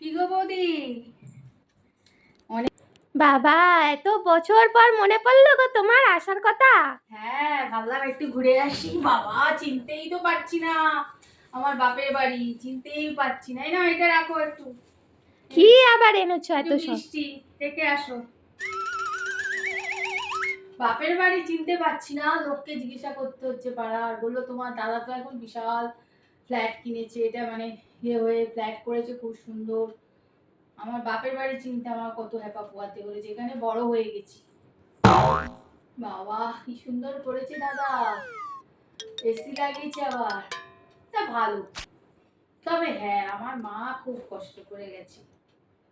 কি গো বৌদি? বাবা এত বছর পর মনে পড়ল গো তোমার আসার কথা। হ্যাঁ ভাবলাম একটু ঘুরে আসি। বাবা চিনতেই তো পারছি না। আমার বাপের বাড়ি চিনতেই পারছি না। এটা রাখো একটু। কি আবার এনেছো এত মিষ্টি দেখে আসো। বাপের বাড়ি চিনতে পারছি না। লোককে জিজ্ঞাসা করতে হচ্ছে পাড়ার। বলল তোমার দাদা তো এখন বিশাল ফ্ল্যাট কিনেছে। এটা মানে ইয়ে হয়ে ফ্ল্যাট করেছে, খুব সুন্দর। আমার বাপের বাড়ি চিনতে, আমার কত হ্যাপা পোয়াতে হলো, যেখানে বড় হয়ে গেছি। বাবা, কি সুন্দর করেছে দাদা। এসি লাগিয়েছে আবার। তা ভালো। তবে হ্যাঁ আমার মা খুব কষ্ট করে গেছে।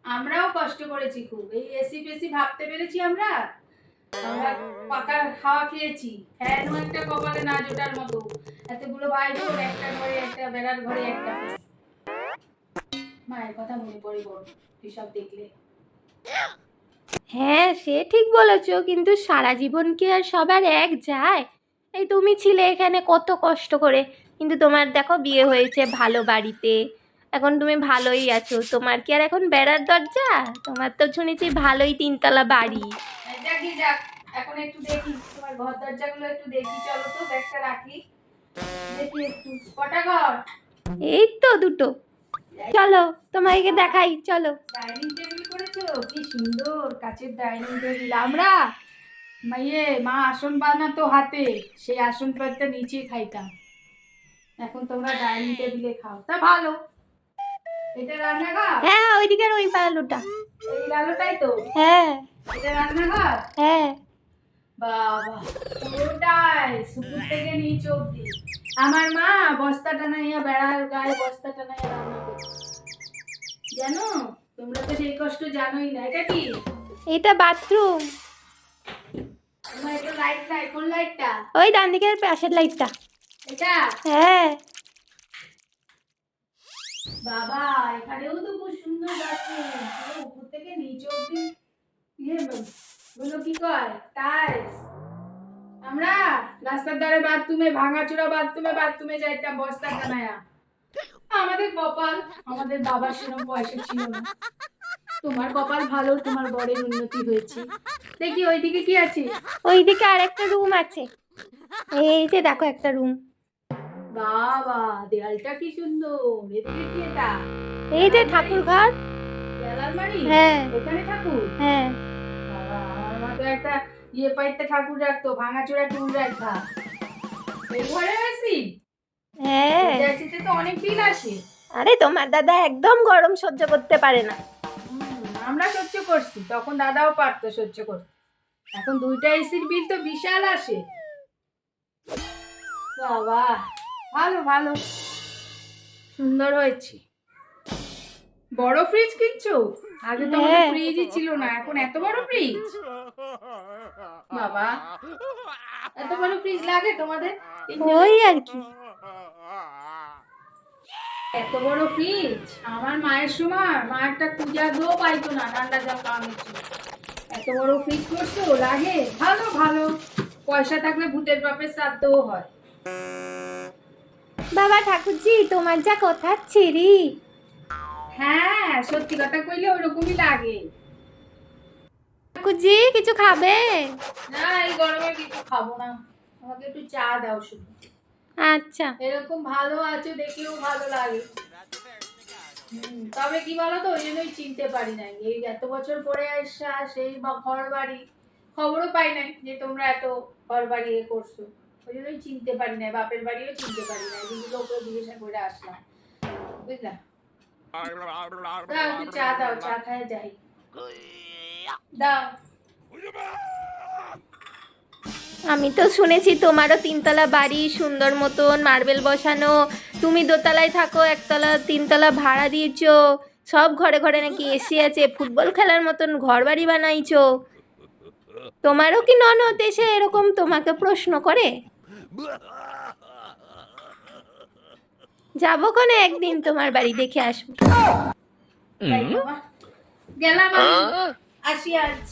আমরাও কষ্ট করেছি খুব। এই এসি ফেসি ভাবতে পেরেছি আমরা? আমরা পাকার খাওয়া খেয়েছি। ফ্যানও একটা কপালে না জোটার মতো। এতগুলো বাইরে একটা ঘরে, একটা বেড়ার ঘরে, একটা। মায়ের কথা মনে পড়ে বড় এসব দেখলে। হ্যাঁ সে ঠিক বলেছ কিন্তু সারা জীবন কি আর সবার এক যায়? এই তুমি ছিলে এখানে কত কষ্ট করে কিন্তু তোমার দেখো বিয়ে হয়েছে ভালো বাড়িতে। এখন তুমি ভালোই আছো তোমার কি আর এখন বেড়ার দরজা? তোমার তো শুনেছি ভালোই তিনতলা বাড়ি। যাক যাক এখন একটু দেখি তোমার ঘর দরজাগুলো একটু দেখি চলো তো ব্যাগটা রাখি। দেখি একটু কটা ঘর? এই তো দুটো। চলো তোমাকে দেখাই চলো। ডাইনিং টেবিল করেছ? কি সুন্দর কাচের ডাইনিং টেবিল আমরা মাইয়ে মা আসন বানাতো হাতে সেই আসন পাতটা নিচে খাইতাম। এখন তোমরা ডাইনিং টেবিলে খাও। তা ভালো। এটা রান্নাঘর? হ্যাঁ ওইদিকের ওই পালোটা এই আলোটাই তো? হ্যাঁ। এটা রান্নাঘর? হ্যাঁ। বাবা পুরোটাই সুপুর থেকে নিচ অব্দি আমার মা বস্তা টানাইয়া বেড়ার গায়ে বস্তা টানাইয়া রান্না জানো তোমরা তো সেই কষ্ট জানোই না এটা কি? এটা বাথরুম। লাইট নাই কোন লাইটটা ওই ডান দিকের পাশের লাইটটা এটা? হ্যাঁ। বাবা এখানেও তো খুব সুন্দর বাথরুম পুরো উপর থেকে নিচ অব্দি ইয়ে কি কয়? টাইলস আমরা রাস্তার ধারে বাথরুমে ভাঙাচোরা বাথরুমে বাথরুমে যাইতাম বস্তা টানায়া আমাদের কপাল আমাদের বাবার সেরকম পয়সা ছিল না। তোমার কপাল ভালো তোমার বরের উন্নতি হয়েছে। দেখি ওইদিকে কি আছে? ওইদিকে আর একটা রুম আছে। এই যে দেখো একটা রুম। বাবা দেয়ালটা কি সুন্দর। এদিকে কি এটা? এই যে ঠাকুর ঘর। দেয়াল আলমারি? হ্যাঁ। এখানে ঠাকুর? হ্যাঁ। বাবা আমার মা তো একটা ইয়ে পাইতে ঠাকুর রাখতো ভাঙাচোরা টুল রাখা এই ঘরে আছি? হ্যাঁ। এসিতে তো অনেক বিল আসে আরে তোমার দাদা একদম গরম সহ্য করতে পারে না। আমরা সহ্য করছি তখন দাদাও পারতো সহ্য করতে। এখন দুইটা এসির বিল তো বিশাল আসে। বাবা ভালো ভালো। সুন্দর হয়েছে। বড় ফ্রিজ কিনছো? আগে তো হ্যাঁ। ফ্রিজই ছিল না এখন এত বড় ফ্রিজ বাবা এত বড় ফ্রিজ লাগে তোমাদের? ওই আর কি। এত বড় ফ্রিজ আমার মায়ের সময় মা একটা পূজা দো পাইতো না ঠান্ডা জল খাওয়ানোর এত বড় ফ্রিজ করছ লাগে? ভালো ভালো। পয়সা থাকলে ভূতের বাপের শ্রাদ্ধও হয়। বাবা ঠাকুরজি তোমার যা কথা ছিরি। হ্যাঁ সত্যি কথা কইলে ওরকমই লাগে। কিছু খাবে? না এই গরমে কিছু খাব না। আমাকে একটু চা দাও শুধু। আচ্ছা। এরকম ভালো আছো দেখেও ভালো লাগে। তবে কি বলো তো ওই জন্যই চিনতে পারি নাই। এই এত বছর পরে আসা সেই বা- ঘর বাড়ি খবরও পাই নাই যে তোমরা এত ঘর বাড়ি এ করছ। ওই জন্যই চিনতে পারি নাই বাপের বাড়িও চিনতে পারি নাই। ওপরে জিজ্ঞাসা করে আসলাম। বুঝলা? আমি তো শুনেছি তোমারও তিনতলা বাড়ি, সুন্দর মতন মার্বেল বসানো। তুমি দোতলায় থাকো, একতলা, তিনতলা ভাড়া দিয়েছ। সব ঘরে ঘরে নাকি এসি আছে, ফুটবল খেলার মতন ঘর বাড়ি বানাইছো। তোমারও কি ননদ এসে এরকম তোমাকে প্রশ্ন করে? যাব কোনে একদিন তোমার বাড়ি দেখে আসব। গেলাম আসি আজ।